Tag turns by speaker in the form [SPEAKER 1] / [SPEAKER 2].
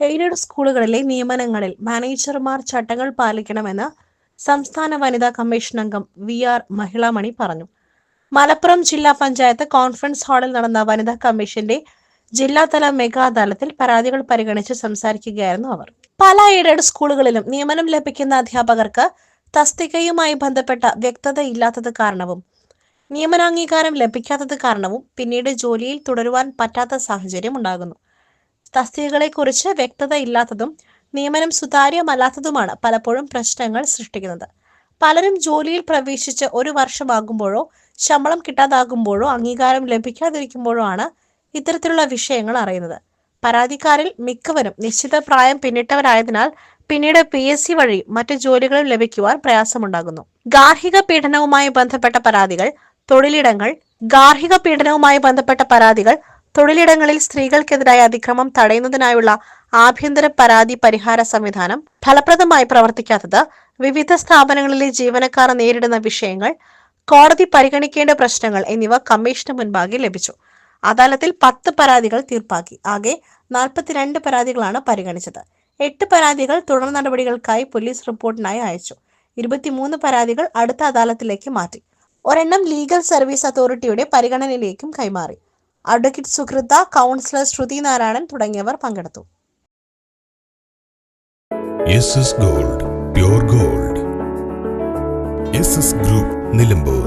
[SPEAKER 1] Aided സ്കൂളുകളിലെ നിയമനങ്ങളിൽ മാനേജർമാർ ചട്ടങ്ങൾ പാലിക്കണമെന്ന് സംസ്ഥാന വനിതാ കമ്മീഷൻ അംഗം വി ആർ മഹിളാമണി പറഞ്ഞു. മലപ്പുറം ജില്ലാ പഞ്ചായത്ത് കോൺഫറൻസ് ഹാളിൽ നടന്ന വനിതാ കമ്മീഷന്റെ ജില്ലാതല മെഗാ അദാലത്തിൽ പരാതികൾ പരിഗണിച്ച് സംസാരിക്കുകയായിരുന്നു അവർ. പല എയ്ഡഡ് സ്കൂളുകളിലും നിയമനം ലഭിക്കുന്ന അധ്യാപകർക്ക് തസ്തികയുമായി ബന്ധപ്പെട്ട വ്യക്തത ഇല്ലാത്തത് കാരണവും നിയമനാംഗീകാരം ലഭിക്കാത്തത് കാരണവും പിന്നീട് ജോലിയിൽ തുടരുവാൻ പറ്റാത്ത സാഹചര്യം ഉണ്ടാകുന്നു. തസ്തികകളെക്കുറിച്ച് വ്യക്തത ഇല്ലാത്തതും നിയമനം സുതാര്യമല്ലാത്തതുമാണ് പലപ്പോഴും പ്രശ്നങ്ങൾ സൃഷ്ടിക്കുന്നത്. പലരും ജോലിയിൽ പ്രവേശിച്ച് ഒരു വർഷമാകുമ്പോഴോ ശമ്പളം കിട്ടാതാകുമ്പോഴോ അംഗീകാരം ലഭിക്കാതിരിക്കുമ്പോഴോ ആണ് ഇത്തരത്തിലുള്ള വിഷയങ്ങൾ അറിയുന്നത്. പരാതിക്കാരിൽ മിക്കവരും നിശ്ചിത പ്രായം പിന്നിട്ടവരായതിനാൽ പിന്നീട് പി എസ് സി വഴി മറ്റു ജോലികളും ലഭിക്കുവാൻ പ്രയാസമുണ്ടാകുന്നു. ഗാർഹിക പീഡനവുമായി ബന്ധപ്പെട്ട പരാതികൾ തൊഴിലിടങ്ങൾ ഗാർഹിക പീഡനവുമായി ബന്ധപ്പെട്ട പരാതികൾ തൊഴിലിടങ്ങളിൽ സ്ത്രീകൾക്കെതിരായ അതിക്രമം തടയുന്നതിനായുള്ള ആഭ്യന്തര പരാതി പരിഹാര സംവിധാനം ഫലപ്രദമായി പ്രവർത്തിക്കാത്തത് വിവിധ സ്ഥാപനങ്ങളിലെ ജീവനക്കാർ നേരിടുന്ന വിഷയങ്ങൾ കോടതി പരിഗണിക്കേണ്ട പ്രശ്നങ്ങൾ എന്നിവ കമ്മീഷന് മുൻപാകെ ലഭിച്ചു. അദാലത്തിൽ പത്ത് പരാതികൾ തീർപ്പാക്കി. ആകെ നാൽപ്പത്തിരണ്ട് പരാതികളാണ് പരിഗണിച്ചത്. എട്ട് പരാതികൾ തുടർ നടപടികൾക്കായി പോലീസ് റിപ്പോർട്ടിനായി അയച്ചു. ഇരുപത്തിമൂന്ന് പരാതികൾ അടുത്ത അദാലത്തിലേക്ക് മാറ്റി. ഒരെണ്ണം ലീഗൽ സർവീസ് അതോറിറ്റിയുടെ പരിഗണനയിലേക്കും കൈമാറി. അഡ്വക്കേറ്റ് സുഹൃത്ത കൗൺസിലർ ശ്രുതി നാരായണൻ തുടങ്ങിയവർ പങ്കെടുത്തു.
[SPEAKER 2] Gold gold group Nilambur